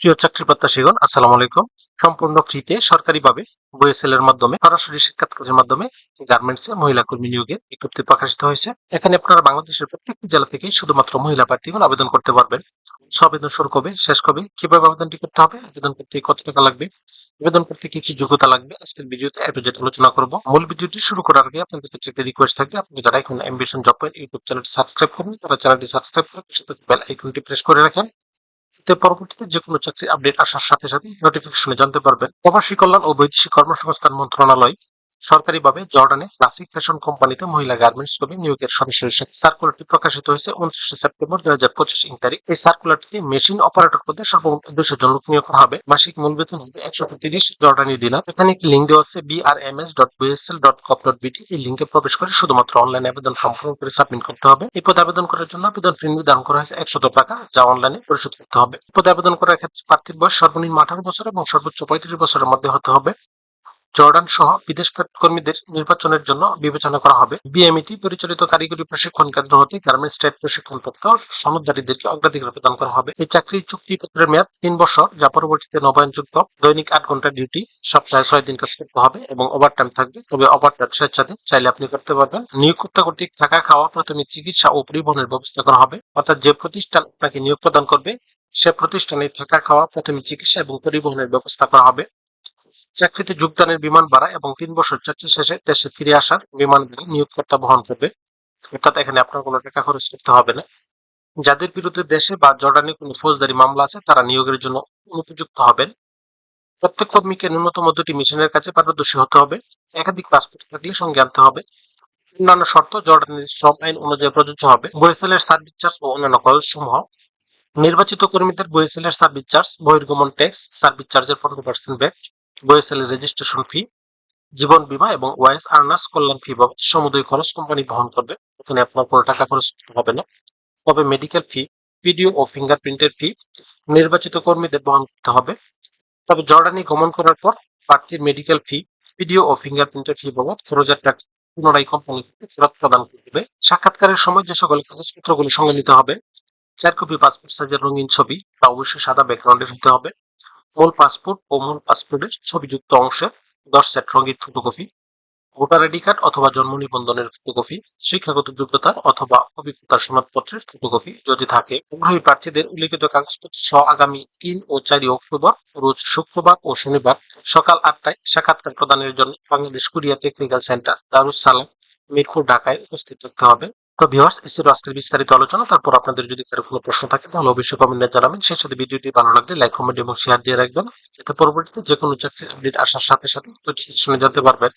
প্রিয় চাকরি প্রত্যাশীগণ, আসসালামু আলাইকুম। সম্পূর্ণ ফ্রিতে সরকারিভাবে বইএসএল এর মাধ্যমে, সরাসরি সাক্ষাৎকারের মাধ্যমে গার্মেন্টস এ মহিলা কর্মী নিয়োগের বিজ্ঞপ্তি প্রকাশিত হয়েছে। এখানে আপনারা বাংলাদেশের প্রত্যেকটি জেলা থেকে শুধুমাত্র মহিলা প্রার্থীগণ আবেদন করতে পারবেন। আবেদন শুরু কবে, শেষ কবে, কীভাবে আবেদনটি করতে হবে, আবেদন করতে কত টাকা লাগবে, আবেদন করতে কি কি যোগ্যতা লাগবে, আজকের ভিডিওতে এপিজেড আলোচনা করব। মূল ভিডিওটি শুরু করার আগে আপনাদের কাছে একটা রিকোয়েস্ট থাকবে, আপনি যারা এখন অ্যাম্বিশন জব পয়েন্ট ইউটিউব চ্যানেলটি সাবস্ক্রাইব করবেন তারা চ্যানেলটি সাবস্ক্রাইব করে সাথে বেল আইকনটি প্রেস করে রাখেন। এতে পরবর্তীতে যে কোনো চাকরি আপডেট আসার সাথে সাথে নোটিফিকেশনে জানতে পারবেন। প্রবাসী কল্যাণ ও বৈদেশিক কর্মসংস্থান মন্ত্রণালয় সরকারিভাবে জর্ডানে ক্লাসিক ফ্যাশন কোম্পানিতে মহিলা গার্মেন্টস কর্মী নিয়োগের সরাসরি সার্কুলারটি প্রকাশিত হয়েছে উনত্রিশে সেপ্টেম্বর দুই হাজার পঁচিশ ইং তারিখ। এই সার্কুলারটি মেশিন অপারেটর পদে সর্বমোট দুশো জন লোক নিয়োগ করা হবে। মাসিক মূল বেতন হবে একশো তিরিশ জর্ডানি দিনার। এখানে একটি লিঙ্ক দেওয়া আছে BRMS dot BSL dot cop dot BD এই লিঙ্কে প্রবেশ করে শুধুমাত্র অনলাইন আবেদন সম্পূর্ণ করে সাবমিট করতে হবে। এই পদে আবেদন করার জন্য আবেদন ফি নির্ধারণ করা হয়েছে একশত টাকা, যা অনলাইনে পরিশোধ করতে হবে। পদে আবেদন করার ক্ষেত্রে প্রার্থীর বয়স সর্বনিম্ন আঠারো বছর এবং সর্বোচ্চ পঁয়ত্রিশ বছরের মধ্যে হতে হবে। জর্ডান সহ বিদেশ কর্মীদের নির্বাচনের জন্য বিবেচনা করা হবে। বিএমইটি পরিচালিত কারিগরি প্রশিক্ষণ কেন্দ্র হতে গার্মেন্টস ট্রেড প্রশিক্ষণ পত্র সনদধারীদেরকে অগ্রাধিকার প্রদান করা হবে। এই চাকরির চুক্তিপত্রের মেয়াদ তিন বছর, যা পরবর্তীতে নবায়নযোগ্য দৈনিক আট ঘণ্টা ডিউটি সপ্তাহে ছয় দিন কাজ করতে হবে এবং ওভার টাইম থাকবে। তবে ওভার টাইম স্বেচ্ছাধীন চাইলে আপনি করতে পারবেন। নিয়োগকর্তা কর্তৃক থাকা খাওয়া, প্রাথমিক চিকিৎসা ও পরিবহনের ব্যবস্থা করা হবে। অর্থাৎ যে প্রতিষ্ঠান আপনাকে নিয়োগ প্রদান করবে, সে প্রতিষ্ঠানে থাকা খাওয়া, প্রাথমিক চিকিৎসা এবং পরিবহনের ব্যবস্থা করা হবে। চাকরিতে যোগদানের বিমান ভাড়া এবং তিন বছর চাকরি শেষে দেশে ফিরে আসার বিমান ভাড়া নিয়োগকর্তা বহন করবে। অর্থাৎ এখানে আপনার কোনো টাকা খরচ করতে হবে না। যাদের বিরুদ্ধে দেশে বা জর্ডানে কোনো ফৌজদারি মামলা আছে, তারা নিয়োগের জন্য অনুপযুক্ত হবেন। প্রত্যেক কর্মীকে ন্যূনতম দুটি মিশনের কাছে পারদর্শী হতে হবে। একাধিক পাসপোর্ট থাকলে সঙ্গে আনতে হবে। অন্যান্য শর্ত, জর্ডানের শ্রম আইন অনুযায়ী প্রযোজ্য হবে। বয়েসেলের সার্ভিস চার্জ ও অন্যান্য খরচ সমূহ। নির্বাচিত কর্মীদের বয়েসেলের সার্ভিস চার্জ, বহির্গমন ট্যাক্স, সার্ভিস চার্জের পনেরো percent VAT. BOESL registration fee জীবন বীমা এবং ওয়াইস আর্নার্স কল্যাণ ফি বাবদ সমুদয় খরচ কোম্পানি বহন করবে। এখানে আপনার কোনো টাকা খরচ করতে হবে না। তবে মেডিকেল ফি পিডিও ও ফিঙ্গারপ্রিন্টের ফি নির্বাচিত কর্মীদের বহন করতে হবে। তবে জর্ডানি গমন করার পর প্রার্থীর মেডিকেল ফি পিডিও ও ফিঙ্গারপ্রিন্টের ফি বাবদ খরচের টাকা পুনরায় কোম্পানিকে ফেরত প্রদান করবে। সাক্ষাৎকারের সময় যে সকল কাগজপত্রগুলি সঙ্গে নিতে হবে চার কপি পাসপোর্ট সাইজের রঙিন ছবি তা অবশ্যই সাদা ব্যাকগ্রাউন্ডের হতে হবে। মূল পাসপোর্ট ও মূল পাসপোর্টের ছবিযুক্ত অংশে, দশ সেট রঙিন ফটোকপি ভোটার আইডি কার্ড অথবা জন্ম নিবন্ধনের ফটোকপি শিক্ষাগত যোগ্যতার অথবা অভিজ্ঞতার সনদপত্রের ফটোকপি যদি থাকে আগ্রহী প্রার্থীদের উল্লিখিত কাগজপত্র সহ আগামী তিন ও চারই অক্টোবর, রোজ শুক্রবার ও শনিবার সকাল আটটায় সাক্ষাৎকার প্রদানের জন্য Bangladesh courier technical centre, Darus Salam, Mirpur, ঢাকায় উপস্থিত থাকতে হবে। তো ভিউয়ার্স এই আজকের বিস্তারিত আলোচনা। তারপর আপনাদের যদি কারও কোনো প্রশ্ন থাকে, তাহলে অবশ্যই কমেন্টে জানাবেন। সেই সাথে ভিডিওটি ভালো লাগলে লাইক কমেন্ট এবং শেয়ার দিয়ে রাখবেন। এতে পরবর্তীতে যে কোনো চাকরি আপডেট আসার সাথে সাথে নোটিফিকেশনে জানতে পারবেন।